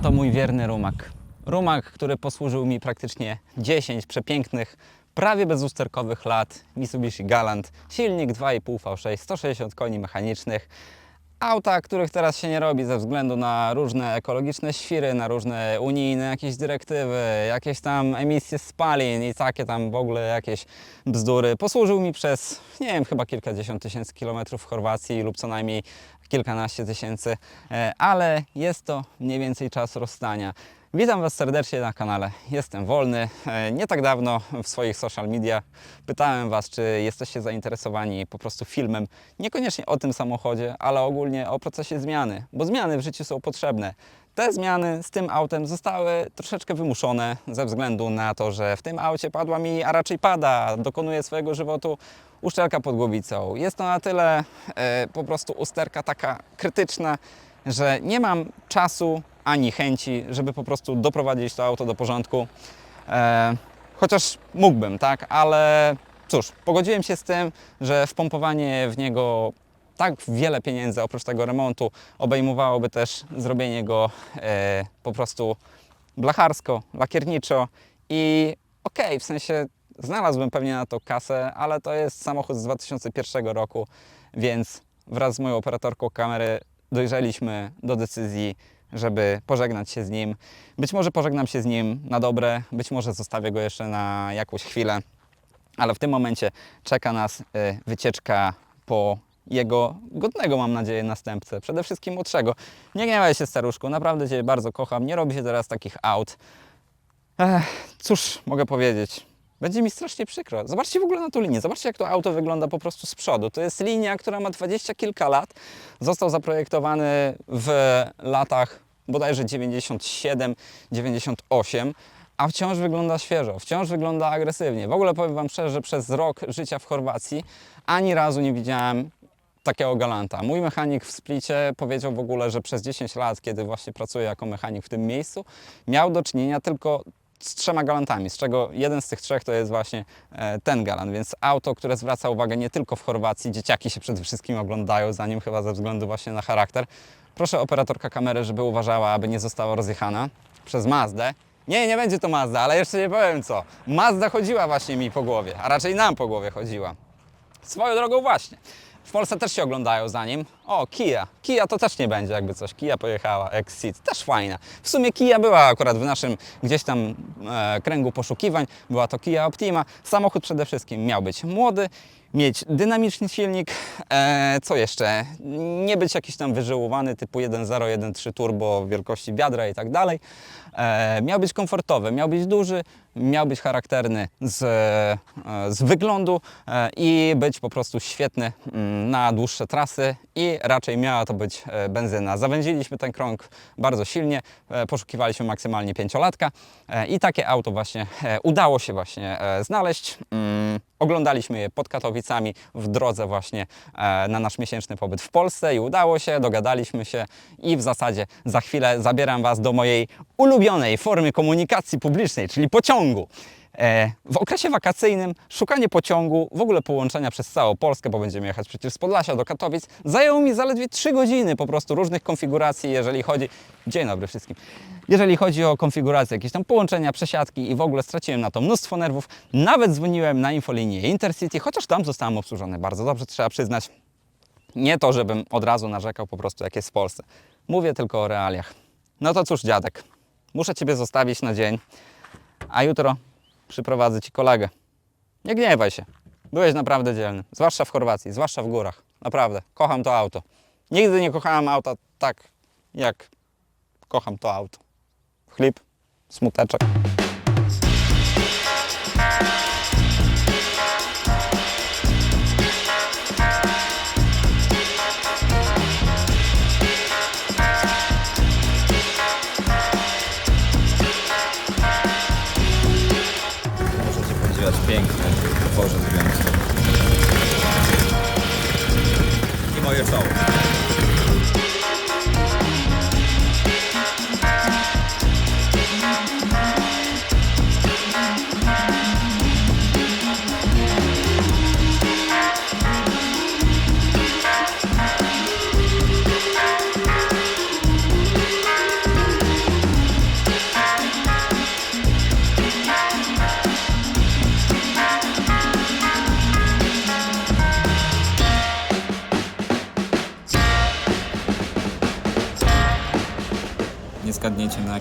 Oto mój wierny rumak. Rumak, który posłużył mi praktycznie 10 przepięknych, prawie bezusterkowych lat. Mitsubishi Galant, silnik 2,5 V6, 160 koni mechanicznych. Auta, których teraz się nie robi ze względu na różne ekologiczne świry, na różne unijne jakieś dyrektywy, jakieś tam emisje spalin i takie tam w ogóle jakieś bzdury. Posłużył mi przez, nie wiem, chyba kilkadziesiąt tysięcy kilometrów w Chorwacji lub co najmniej kilkanaście tysięcy, e, ale jest to mniej więcej czas rozstania. Witam Was serdecznie na kanale. Jestem wolny. E, Nie tak dawno w swoich social media pytałem Was, czy jesteście zainteresowani po prostu filmem, niekoniecznie o tym samochodzie, ale ogólnie o procesie zmiany, bo zmiany w życiu są potrzebne. Te zmiany z tym autem zostały troszeczkę wymuszone ze względu na to, że w tym aucie padła mi, a raczej pada, dokonuje swojego żywotu uszczelka pod głowicą. Jest to na tyle e, po prostu usterka taka krytyczna, że nie mam czasu ani chęci, żeby po prostu doprowadzić to auto do porządku. E, chociaż mógłbym, tak, ale cóż, pogodziłem się z tym, że wpompowanie w niego tak wiele pieniędzy oprócz tego remontu obejmowałoby też zrobienie go e, po prostu blacharsko, lakierniczo i okej, w sensie znalazłbym pewnie na to kasę, ale to jest samochód z 2001 roku, więc wraz z moją operatorką kamery dojrzeliśmy do decyzji, żeby pożegnać się z nim. Być może pożegnam się z nim na dobre, być może zostawię go jeszcze na jakąś chwilę, ale w tym momencie czeka nas y, wycieczka po jego godnego, mam nadzieję, następcę. Przede wszystkim młodszego. Nie gniewaj się, staruszku, naprawdę Cię bardzo kocham. Nie robi się teraz takich aut. Ech, cóż mogę powiedzieć? Będzie mi strasznie przykro. Zobaczcie w ogóle na tą linię. Zobaczcie, jak to auto wygląda po prostu z przodu. To jest linia, która ma dwadzieścia kilka lat. Został zaprojektowany w latach bodajże 97, 98, a wciąż wygląda świeżo, wciąż wygląda agresywnie. W ogóle powiem Wam szczerze, że przez rok życia w Chorwacji ani razu nie widziałem takiego galanta. Mój mechanik w Splicie powiedział w ogóle, że przez 10 lat, kiedy właśnie pracuje jako mechanik w tym miejscu, miał do czynienia tylko z trzema galantami, z czego jeden z tych trzech to jest właśnie e, ten galant, więc auto, które zwraca uwagę nie tylko w Chorwacji, dzieciaki się przede wszystkim oglądają za nim chyba ze względu właśnie na charakter. Proszę operatorka kamery, żeby uważała, aby nie została rozjechana przez Mazdę. Nie, nie będzie to Mazda, ale jeszcze nie powiem co. Mazda chodziła właśnie mi po głowie, a raczej nam po głowie chodziła. Swoją drogą właśnie. W Polsce też się oglądają za nim. O, Kia. Kia to też nie będzie jakby coś. Kia pojechała, Exit. Też fajna. W sumie Kia była akurat w naszym gdzieś tam e, kręgu poszukiwań. Była to Kia Optima. Samochód przede wszystkim miał być młody, mieć dynamiczny silnik. E, co jeszcze? Nie być jakiś tam wyżyłowany typu 1.0, 1.3 turbo wielkości biadra i tak dalej. E, miał być komfortowy, miał być duży, miał być charakterny z, e, z wyglądu e, i być po prostu świetny mm, na dłuższe trasy i raczej miała to być e, benzyna. Zawęziliśmy ten krąg bardzo silnie, poszukiwaliśmy maksymalnie pięciolatka i takie auto właśnie udało się właśnie znaleźć. Oglądaliśmy je pod Katowicami w drodze właśnie e, na nasz miesięczny pobyt w Polsce i udało się, dogadaliśmy się i w zasadzie za chwilę zabieram Was do mojej ulubionej formy komunikacji publicznej, czyli pociągu. E, W okresie wakacyjnym szukanie pociągu, w ogóle połączenia przez całą Polskę, bo będziemy jechać przecież z Podlasia do Katowic, zajęło mi zaledwie 3 godziny po prostu różnych konfiguracji, jeżeli chodzi... Dzień dobry wszystkim. Jeżeli chodzi o konfigurację, jakieś tam połączenia, przesiadki i w ogóle straciłem na to mnóstwo nerwów. Nawet dzwoniłem na infolinię Intercity, chociaż tam zostałem obsłużony bardzo dobrze, trzeba przyznać. Nie to, żebym od razu narzekał po prostu, jak jest w Polsce. Mówię tylko o realiach. No to cóż, dziadek, muszę Ciebie zostawić na dzień, a jutro przyprowadzę Ci kolegę. Nie gniewaj się. Byłeś naprawdę dzielny, zwłaszcza w Chorwacji, zwłaszcza w górach. Naprawdę, kocham to auto. Nigdy nie kochałem auta tak, jak kocham to auto. Chlip, smuteczek.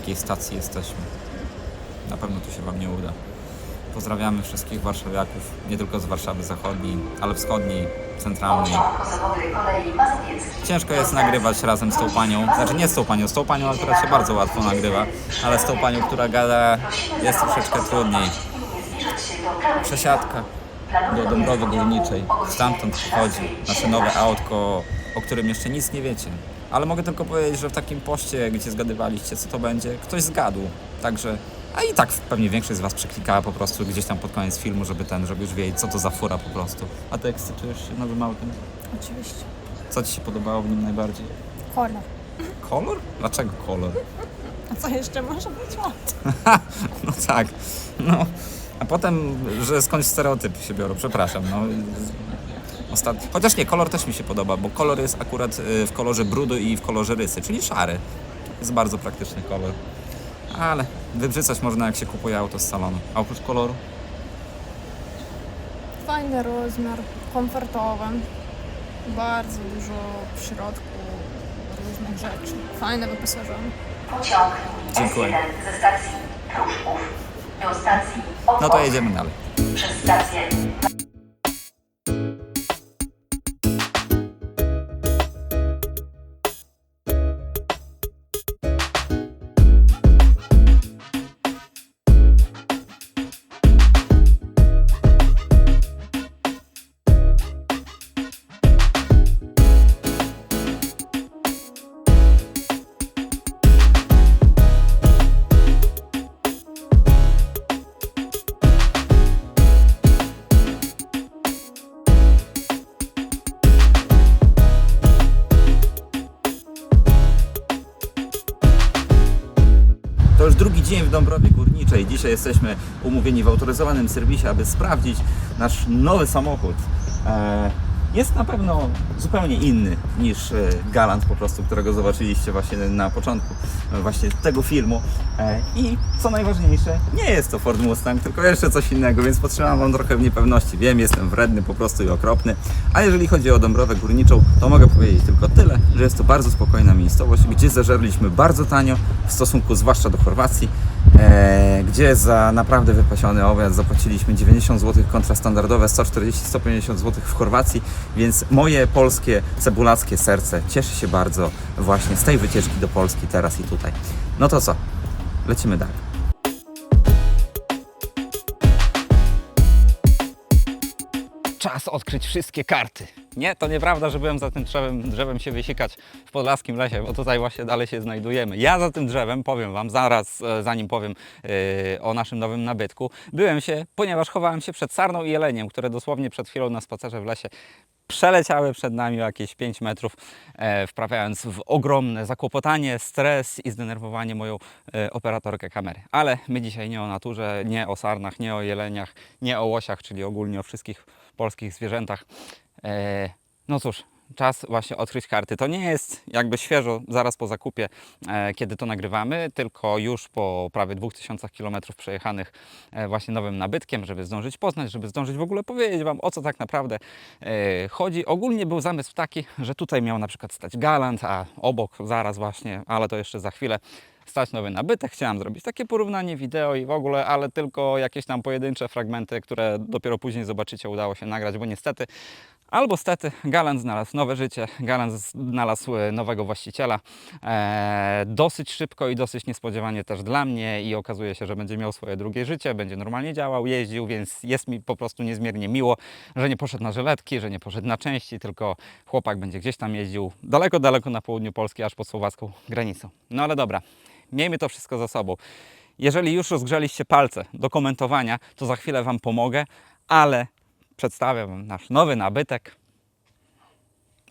Jakiej stacji jesteśmy. Na pewno to się Wam nie uda. Pozdrawiamy wszystkich warszawiaków, nie tylko z Warszawy Zachodniej, ale wschodniej, centralnej. Ciężko jest nagrywać razem z tą panią, znaczy nie z tą panią, z tą panią akurat się bardzo łatwo nagrywa, ale z tą panią, która gada jest troszeczkę trudniej. Przesiadka do Dąbrowy Górniczej, stamtąd pochodzi nasze nowe autko, o którym jeszcze nic nie wiecie. Ale mogę tylko powiedzieć, że w takim poście, gdzie zgadywaliście co to będzie, ktoś zgadł. Także, a i tak pewnie większość z Was przeklikała po prostu gdzieś tam pod koniec filmu, żeby ten, żeby już wiedzieć co to za fura po prostu. A ty ekscytujesz się nowym autem? Oczywiście. Co Ci się podobało w nim najbardziej? Kolor. Kolor? Dlaczego kolor? A co jeszcze może być ład? No tak. No. A potem, że skądś stereotypy się biorą, przepraszam. No. Chociaż nie, kolor też mi się podoba, bo kolor jest akurat y, w kolorze brudu i w kolorze rysy, czyli szary. Jest bardzo praktyczny kolor. Ale wybrzyczać można jak się kupuje auto z salonu. A oprócz koloru? Fajny rozmiar, komfortowy. Bardzo dużo w środku różnych rzeczy. Fajne wyposażenie. Pociąg Dziękuję. S1 ze stacji Pruszków do stacji No to jedziemy dalej. przez stację drugi dzień w Dąbrowie Górniczej. Dzisiaj jesteśmy umówieni w autoryzowanym serwisie, aby sprawdzić nasz nowy samochód. Jest na pewno zupełnie inny niż e, Galant po prostu, którego zobaczyliście właśnie na początku e, właśnie tego filmu. E, I co najważniejsze, nie jest to Ford Mustang, tylko jeszcze coś innego, więc potrzebam Wam trochę w niepewności. Wiem, jestem wredny po prostu i okropny. A jeżeli chodzi o Dąbrowę Górniczą, to mogę powiedzieć tylko tyle, że jest to bardzo spokojna miejscowość, gdzie zażerliśmy bardzo tanio w stosunku zwłaszcza do Chorwacji, gdzie za naprawdę wypasiony obiad zapłaciliśmy 90 zł kontra standardowe 140-150 zł w Chorwacji, więc moje polskie cebulackie serce cieszy się bardzo właśnie z tej wycieczki do Polski teraz i tutaj. No to co? Lecimy dalej. Czas odkryć wszystkie karty. Nie, to nieprawda, że byłem za tym drzewem, drzewem się wysikać w podlaskim lesie, bo tutaj właśnie dalej się znajdujemy. Ja za tym drzewem, powiem Wam, zaraz e, zanim powiem e, o naszym nowym nabytku, byłem się, ponieważ chowałem się przed sarną i jeleniem, które dosłownie przed chwilą na spacerze w lesie przeleciały przed nami jakieś 5 metrów, e, wprawiając w ogromne zakłopotanie, stres i zdenerwowanie moją e, operatorkę kamery. Ale my dzisiaj nie o naturze, nie o sarnach, nie o jeleniach, nie o łosiach, czyli ogólnie o wszystkich polskich zwierzętach. E, no cóż, czas właśnie odkryć karty. To nie jest jakby świeżo, zaraz po zakupie, e, kiedy to nagrywamy, tylko już po prawie 2000 km przejechanych e, właśnie nowym nabytkiem, żeby zdążyć poznać, żeby zdążyć w ogóle powiedzieć Wam, o co tak naprawdę chodzi. Ogólnie był zamysł taki, że tutaj miał na przykład stać Galant, a obok zaraz właśnie, ale to jeszcze za chwilę, stać nowy nabytek. Chciałem zrobić takie porównanie wideo i w ogóle, ale tylko jakieś tam pojedyncze fragmenty, które dopiero później zobaczycie, udało się nagrać, bo niestety Albo stety, Galant znalazł nowe życie, Galant znalazł e, nowego właściciela. E, dosyć szybko i dosyć niespodziewanie też dla mnie i okazuje się, że będzie miał swoje drugie życie, będzie normalnie działał, jeździł, więc jest mi po prostu niezmiernie miło, że nie poszedł na żyletki, że nie poszedł na części, tylko chłopak będzie gdzieś tam jeździł daleko, daleko na południu Polski, aż pod słowacką granicą. No ale dobra, miejmy to wszystko za sobą. Jeżeli już rozgrzeliście palce do komentowania, to za chwilę Wam pomogę, ale przedstawię Wam nasz nowy nabytek.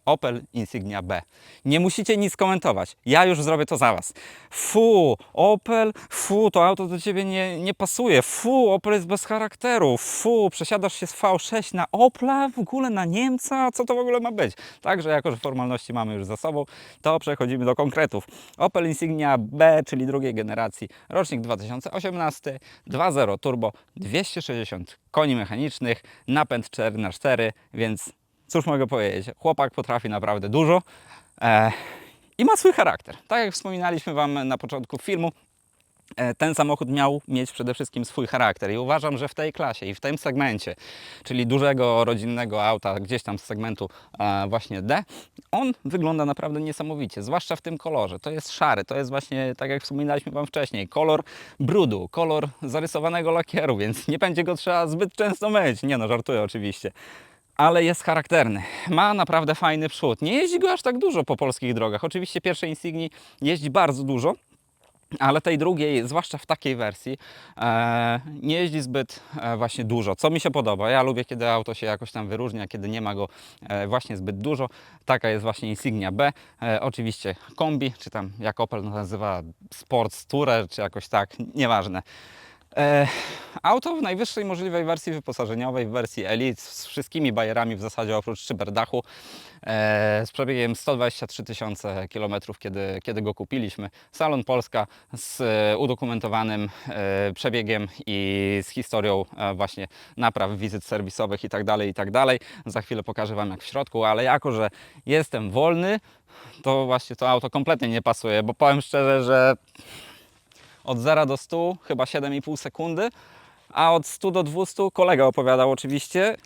Opel Insignia B. Nie musicie nic komentować. Ja już zrobię to za Was. Fu, Opel, fu, to auto do Ciebie nie, nie pasuje. Fu, Opel jest bez charakteru. Fu, przesiadasz się z V6 na Opla, w ogóle na Niemca. Co to w ogóle ma być? Także jako, że formalności mamy już za sobą, to przechodzimy do konkretów. Opel Insignia B, czyli drugiej generacji, rocznik 2018, 2.0 turbo, 260 koni mechanicznych, napęd 4x4, więc cóż mogę powiedzieć, chłopak potrafi naprawdę dużo. E, i ma swój charakter. Tak jak wspominaliśmy Wam na początku filmu, e, ten samochód miał mieć przede wszystkim swój charakter i uważam, że w tej klasie i w tym segmencie, czyli dużego rodzinnego auta gdzieś tam z segmentu e, właśnie D, on wygląda naprawdę niesamowicie, zwłaszcza w tym kolorze. To jest szary, to jest właśnie, tak jak wspominaliśmy Wam wcześniej, kolor brudu, kolor zarysowanego lakieru, więc nie będzie go trzeba zbyt często myć. Nie no, żartuję oczywiście ale jest charakterny. Ma naprawdę fajny przód. Nie jeździ go aż tak dużo po polskich drogach. Oczywiście pierwszej Insigni jeździ bardzo dużo, ale tej drugiej, zwłaszcza w takiej wersji, e, nie jeździ zbyt e, właśnie dużo, co mi się podoba. Ja lubię, kiedy auto się jakoś tam wyróżnia, kiedy nie ma go e, właśnie zbyt dużo. Taka jest właśnie Insignia B. Oczywiście kombi, czy tam jak Opel nazywa Sports Tourer, czy jakoś tak, nieważne. E, auto w najwyższej możliwej wersji wyposażeniowej, w wersji Elite, z wszystkimi bajerami w zasadzie oprócz szyberdachu, e, z przebiegiem 123 tysiące kilometrów, kiedy, kiedy go kupiliśmy. Salon Polska z e, udokumentowanym przebiegiem i z historią właśnie napraw, wizyt serwisowych i tak dalej, i tak. Za chwilę pokażę Wam jak w środku, ale jako, że jestem wolny, to właśnie to auto kompletnie nie pasuje, bo powiem szczerze, że od 0 do 100 chyba 7,5 sekundy, a od 100 do 200 kolega opowiadał oczywiście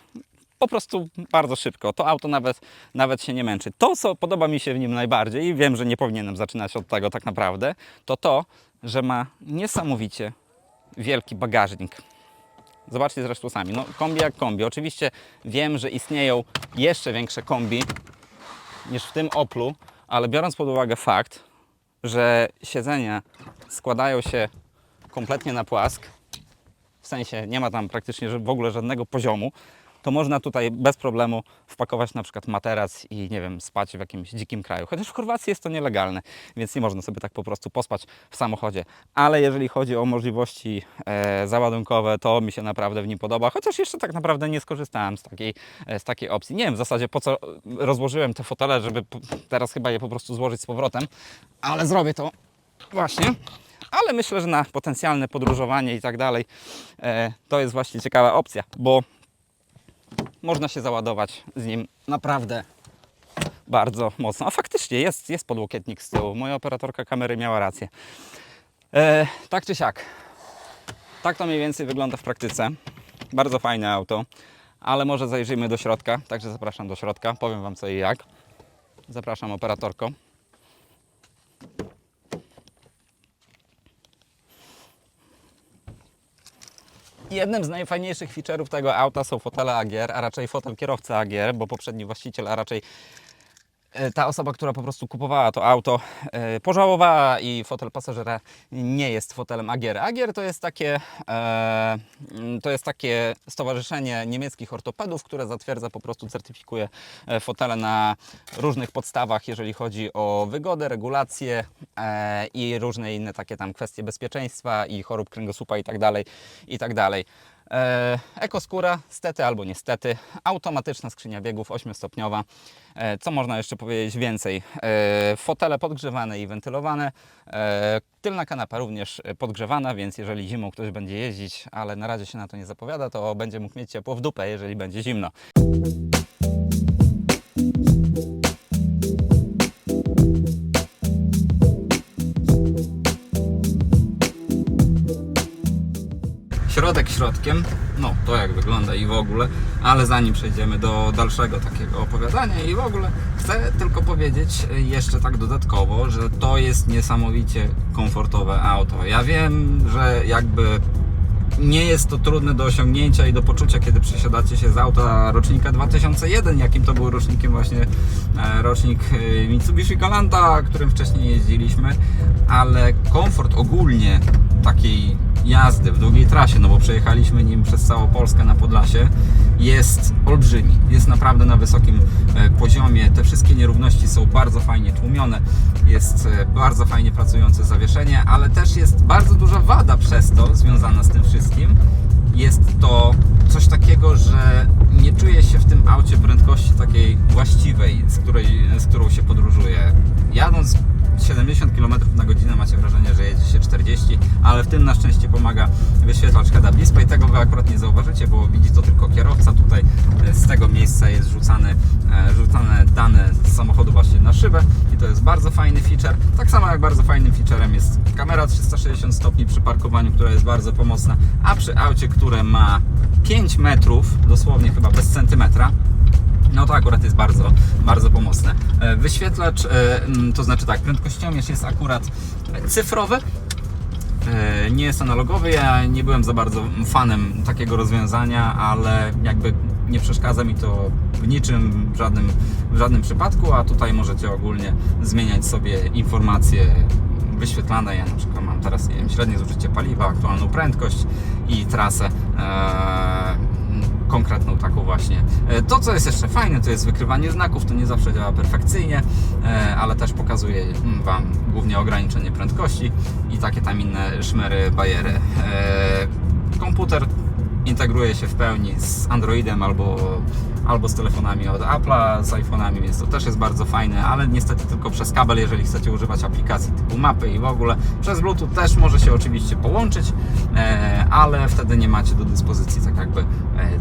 po prostu bardzo szybko. To auto nawet, nawet się nie męczy. To, co podoba mi się w nim najbardziej, i wiem, że nie powinienem zaczynać od tego tak naprawdę, to to, że ma niesamowicie wielki bagażnik. Zobaczcie zresztą sami. No, kombi jak kombi. Oczywiście wiem, że istnieją jeszcze większe kombi niż w tym Oplu, ale biorąc pod uwagę fakt, że siedzenia składają się kompletnie na płask, w sensie nie ma tam praktycznie w ogóle żadnego poziomu, to można tutaj bez problemu wpakować na przykład materac i nie wiem, spać w jakimś dzikim kraju. Chociaż w Chorwacji jest to nielegalne, więc nie można sobie tak po prostu pospać w samochodzie. Ale jeżeli chodzi o możliwości e, załadunkowe, to mi się naprawdę w nim podoba. Chociaż jeszcze tak naprawdę nie skorzystałem z takiej, e, z takiej opcji. Nie wiem w zasadzie po co rozłożyłem te fotele, żeby teraz chyba je po prostu złożyć z powrotem, ale zrobię to właśnie. Ale myślę, że na potencjalne podróżowanie i tak dalej e, to jest właśnie ciekawa opcja, bo można się załadować z nim naprawdę bardzo mocno. A faktycznie jest, jest podłokietnik z tyłu. Moja operatorka kamery miała rację. E, tak czy siak. Tak to mniej więcej wygląda w praktyce. Bardzo fajne auto, ale może zajrzyjmy do środka. Także zapraszam do środka. Powiem Wam co i jak. Zapraszam operatorko. Jednym z najfajniejszych feature'ów tego auta są fotele AGR, a raczej fotel kierowcy AGR, bo poprzedni właściciel, a raczej ta osoba, która po prostu kupowała to auto, e, pożałowała i fotel pasażera nie jest fotelem AGR. AGR to jest takie, e, mm, to jest takie stowarzyszenie niemieckich ortopedów, które zatwierdza, po prostu certyfikuje e, fotele na różnych podstawach, jeżeli chodzi o wygodę, regulację e, i różne inne takie tam kwestie bezpieczeństwa i chorób kręgosłupa i tak dalej, i tak dalej. E, Ekoskóra, stety albo niestety, automatyczna skrzynia biegów 8-stopniowa. E, Co można jeszcze powiedzieć więcej? E, Fotele podgrzewane i wentylowane. Tylna kanapa również podgrzewana, więc jeżeli zimą ktoś będzie jeździć, ale na razie się na to nie zapowiada, to będzie mógł mieć ciepło w dupę, jeżeli będzie zimno. Środkiem, no to jak wygląda i w ogóle, ale zanim przejdziemy do dalszego takiego opowiadania i w ogóle chcę tylko powiedzieć jeszcze tak dodatkowo, że to jest niesamowicie komfortowe auto. Ja wiem, że jakby nie jest to trudne do osiągnięcia i do poczucia, kiedy przesiadacie się z auta rocznika 2001, jakim to był rocznikiem właśnie e, rocznik e, Mitsubishi Galanta, którym wcześniej jeździliśmy, ale komfort ogólnie takiej jazdy w długiej trasie, no bo przejechaliśmy nim przez całą Polskę na Podlasie, jest olbrzymi. Jest naprawdę na wysokim e, poziomie. Te wszystkie nierówności są bardzo fajnie tłumione. Jest e, bardzo fajnie pracujące zawieszenie, ale też jest bardzo duża wada przez to związana z tym wszystkim. Jest to coś takiego, że nie czuje się w tym aucie prędkości takiej właściwej, z, której, z którą się podróżuje. Jadąc 70 km na godzinę macie wrażenie, że jedzie się 40, ale w tym na szczęście pomaga wyświetlacz head-up display. Tego Wy akurat nie zauważycie, bo widzi to tylko kierowca. Tutaj e, z tego miejsca jest rzucane, e, rzucane dane z samochodu właśnie na szybę i to jest bardzo fajny feature. Tak samo jak bardzo fajnym featurem jest kamera 360 stopni przy parkowaniu, która jest bardzo pomocna, a przy aucie, które ma 5 metrów, dosłownie chyba bez centymetra, no to akurat jest bardzo, bardzo pomocne. E, Wyświetlacz, e, to znaczy tak, prędkościomierz jest akurat cyfrowy, E, nie jest analogowy. Ja nie byłem za bardzo fanem takiego rozwiązania, ale jakby nie przeszkadza mi to w niczym, w żadnym, w żadnym przypadku, a tutaj możecie ogólnie zmieniać sobie informacje wyświetlane. Ja na przykład mam teraz nie wiem, średnie zużycie paliwa, aktualną prędkość i trasę. E, konkretną taką właśnie. E, To, co jest jeszcze fajne, to jest wykrywanie znaków. To nie zawsze działa perfekcyjnie, e, ale też pokazuje mm, Wam głównie ograniczenie prędkości i takie tam inne szmery, bajery. E, Komputer integruje się w pełni z Androidem albo, albo z telefonami od Apple'a, z iPhone'ami, więc to też jest bardzo fajne, ale niestety tylko przez kabel, jeżeli chcecie używać aplikacji typu mapy i w ogóle. Przez Bluetooth też może się oczywiście połączyć, e, ale wtedy nie macie do dyspozycji tak jakby e,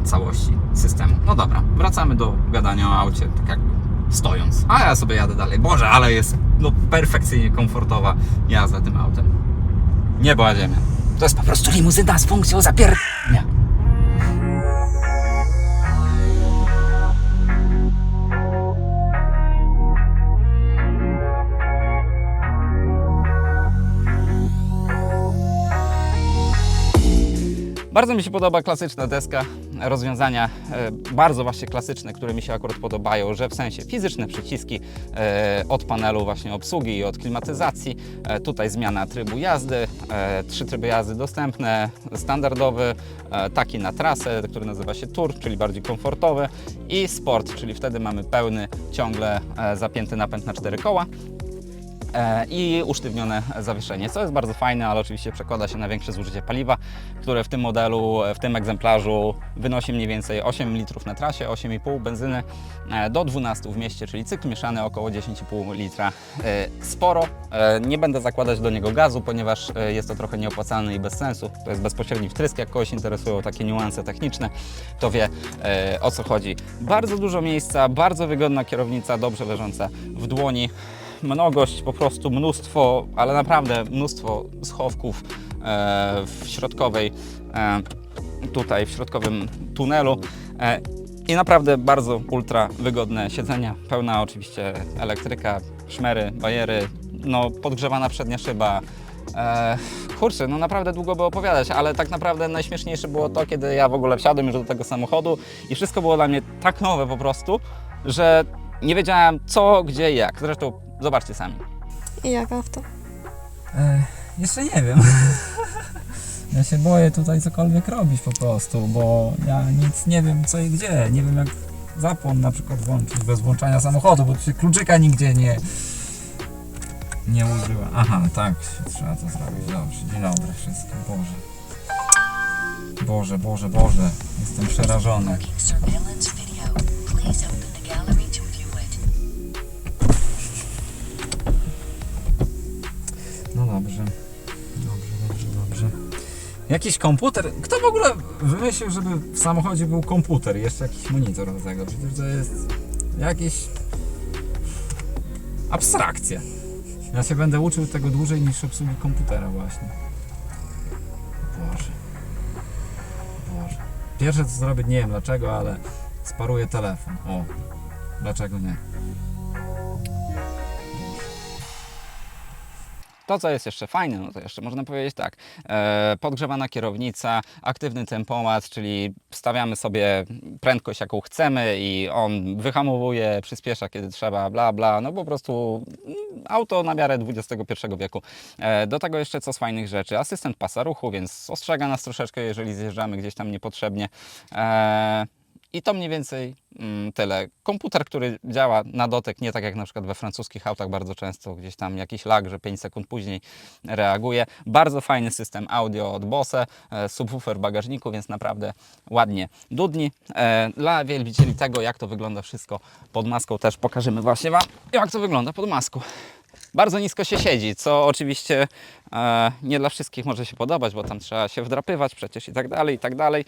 całości systemu. No dobra, wracamy do gadania o aucie, tak jakby stojąc. A ja sobie jadę dalej. Boże, ale jest no, perfekcyjnie komfortowa jazda tym autem. Niebo a ziemia. To jest po prostu limuzyna z funkcją zapierdnia. Bardzo mi się podoba klasyczna deska, rozwiązania e, bardzo właśnie klasyczne, które mi się akurat podobają, że w sensie fizyczne przyciski e, od panelu właśnie obsługi i od klimatyzacji, e, tutaj zmiana trybu jazdy, trzy tryby jazdy dostępne, standardowy, taki na trasę, który nazywa się Tour, czyli bardziej komfortowy i Sport, czyli wtedy mamy pełny, ciągle zapięty napęd na cztery koła i usztywnione zawieszenie, co jest bardzo fajne, ale oczywiście przekłada się na większe zużycie paliwa, które w tym modelu, w tym egzemplarzu wynosi mniej więcej 8 litrów na trasie, 8,5 benzyny e, do 12 w mieście, czyli cykl mieszany około 10,5 litra. E, Sporo. E, Nie będę zakładać do niego gazu, ponieważ e, jest to trochę nieopłacalne i bez sensu. To jest bezpośredni wtrysk, jak kogoś interesują takie niuanse techniczne, to wie e, o co chodzi. Bardzo dużo miejsca, bardzo wygodna kierownica, dobrze leżąca w dłoni mnogość, po prostu mnóstwo, ale naprawdę mnóstwo schowków e, w środkowej, e, tutaj w środkowym tunelu. E, I naprawdę bardzo ultra wygodne siedzenia, pełna oczywiście elektryka, szmery, bajery, no podgrzewana przednia szyba. E, kurczę, no naprawdę długo by opowiadać, ale tak naprawdę najśmieszniejsze było to, kiedy ja w ogóle wsiadłem już do tego samochodu i wszystko było dla mnie tak nowe po prostu, że nie wiedziałem co, gdzie, jak. Zresztą zobaczcie sami. I jak auto? E, jeszcze nie wiem. Ja się boję tutaj cokolwiek robić po prostu, bo ja nic nie wiem co i gdzie. Nie wiem jak zapłon na przykład włączyć bez włączania samochodu, bo tu się kluczyka nigdzie nie nie używa. Aha, tak, trzeba to zrobić. Dobrze, dzień dobry wszystkim. Boże. Boże, Boże, Boże. Jestem przerażony. Dobrze. Dobrze, dobrze, dobrze. Jakiś komputer? Kto w ogóle wymyślił, żeby w samochodzie był komputer jeszcze jakiś monitor do tego? Przecież to jest jakieś abstrakcja. Ja się będę uczył tego dłużej niż obsługi komputera właśnie. Boże. Boże. Pierwsze co zrobię, nie wiem dlaczego, ale sparuję telefon. O. Dlaczego nie? To, co jest jeszcze fajne, no to jeszcze można powiedzieć tak, e, podgrzewana kierownica, aktywny tempomat, czyli stawiamy sobie prędkość, jaką chcemy i on wyhamowuje, przyspiesza, kiedy trzeba, bla, bla, no po prostu mm, auto na miarę XXI wieku. E, do tego jeszcze co z fajnych rzeczy, asystent pasa ruchu, więc ostrzega nas troszeczkę, jeżeli zjeżdżamy gdzieś tam niepotrzebnie. I to mniej więcej mm, tyle. Komputer, który działa na dotyk, nie tak jak na przykład we francuskich autach bardzo często gdzieś tam jakiś lag, że 5 sekund później reaguje. Bardzo fajny system audio od Bose, e, subwoofer bagażniku, więc naprawdę ładnie dudni. E, Dla wielbicieli tego, jak to wygląda wszystko pod maską, też pokażemy właśnie Wam, jak to wygląda pod maską. Bardzo nisko się siedzi, co oczywiście e, nie dla wszystkich może się podobać, bo tam trzeba się wdrapywać przecież i tak dalej, i tak dalej.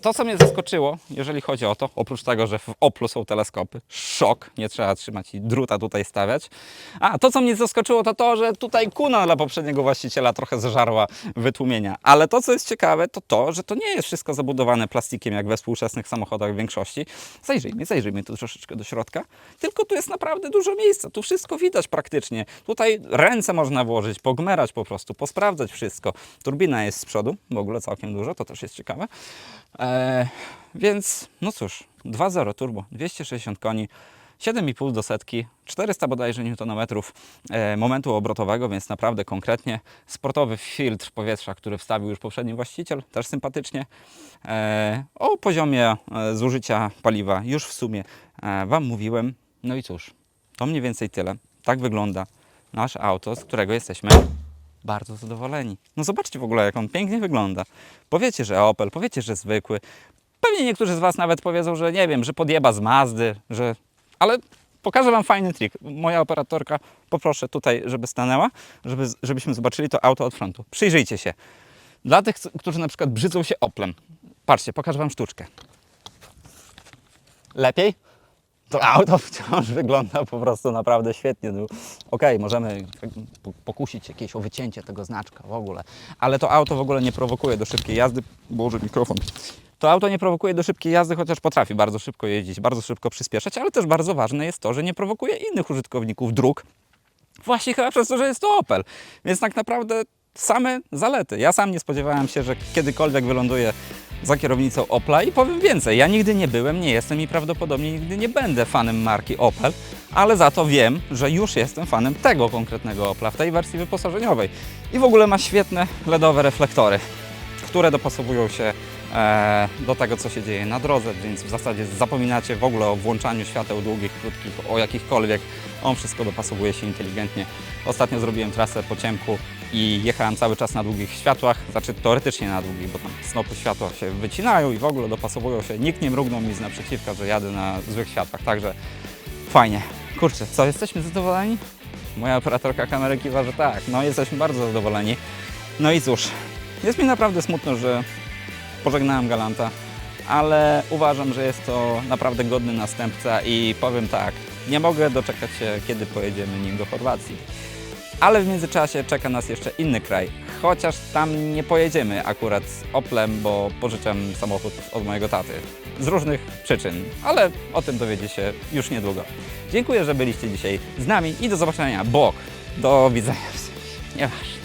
E, to, co mnie zaskoczyło, jeżeli chodzi o to, oprócz tego, że w Oplu są teleskopy, szok, nie trzeba trzymać i druta tutaj stawiać. A to, co mnie zaskoczyło, to to, że tutaj kuna dla poprzedniego właściciela trochę zżarła wytłumienia. Ale to, co jest ciekawe, to to, że to nie jest wszystko zabudowane plastikiem, jak we współczesnych samochodach w większości. Zajrzyjmy, zajrzyjmy tu troszeczkę do środka. Tylko tu jest naprawdę dużo miejsca, tu wszystko widać praktycznie. Tutaj ręce można włożyć, pogmerać po prostu, posprawdzać wszystko. Turbina jest z przodu, w ogóle całkiem dużo, to też jest ciekawe. Eee, więc, no cóż, 2.0 turbo, 260 koni, 7,5 do setki, 400 bodajże newtonometrów e, momentu obrotowego, więc naprawdę konkretnie. Sportowy filtr powietrza, który wstawił już poprzedni właściciel, też sympatycznie. E, o poziomie e, zużycia paliwa już w sumie e, Wam mówiłem. No i cóż, to mniej więcej tyle. Tak wygląda nasze auto, z którego jesteśmy bardzo zadowoleni. No zobaczcie w ogóle, jak on pięknie wygląda. Powiecie, że Opel, powiecie, że zwykły. Pewnie niektórzy z Was nawet powiedzą, że nie wiem, że podjeba z Mazdy, że... Ale pokażę Wam fajny trik. Moja operatorka, poproszę tutaj, żeby stanęła, żeby, żebyśmy zobaczyli to auto od frontu. Przyjrzyjcie się. Dla tych, którzy na przykład brzydzą się Oplem. Patrzcie, pokażę Wam sztuczkę. Lepiej? To auto wciąż wygląda po prostu naprawdę świetnie. No, Okej, możemy po- pokusić jakieś o wycięcie tego znaczka w ogóle, ale to auto w ogóle nie prowokuje do szybkiej jazdy. Boże, mikrofon. To auto nie prowokuje do szybkiej jazdy, chociaż potrafi bardzo szybko jeździć, bardzo szybko przyspieszać, ale też bardzo ważne jest to, że nie prowokuje innych użytkowników dróg, Właśnie chyba przez to, że jest to Opel. Więc tak naprawdę same zalety. Ja sam nie spodziewałem się, że kiedykolwiek wyląduję za kierownicą Opla i powiem więcej. Ja nigdy nie byłem, nie jestem i prawdopodobnie nigdy nie będę fanem marki Opel, ale za to wiem, że już jestem fanem tego konkretnego Opla w tej wersji wyposażeniowej. I w ogóle ma świetne LEDowe reflektory, które dopasowują się do tego, co się dzieje na drodze, więc w zasadzie zapominacie w ogóle o włączaniu świateł długich, krótkich, o jakichkolwiek. On wszystko dopasowuje się inteligentnie. Ostatnio zrobiłem trasę po ciemku i jechałem cały czas na długich światłach, znaczy teoretycznie na długich, bo tam snopy światła się wycinają i w ogóle dopasowują się. Nikt nie mrugnął mi z naprzeciwka, że jadę na złych światłach, także fajnie. Kurczę, co, jesteśmy zadowoleni? Moja operatorka kamery kiwa, że tak. No, jesteśmy bardzo zadowoleni. No i cóż, jest mi naprawdę smutno, że pożegnałem Galanta, ale uważam, że jest to naprawdę godny następca i powiem tak, nie mogę doczekać się, kiedy pojedziemy nim do Chorwacji. Ale w międzyczasie czeka nas jeszcze inny kraj, chociaż tam nie pojedziemy akurat z Oplem, bo pożyczam samochód od mojego taty. Z różnych przyczyn, ale o tym dowiecie się już niedługo. Dziękuję, że byliście dzisiaj z nami i do zobaczenia, bok. Do widzenia. Nieważne.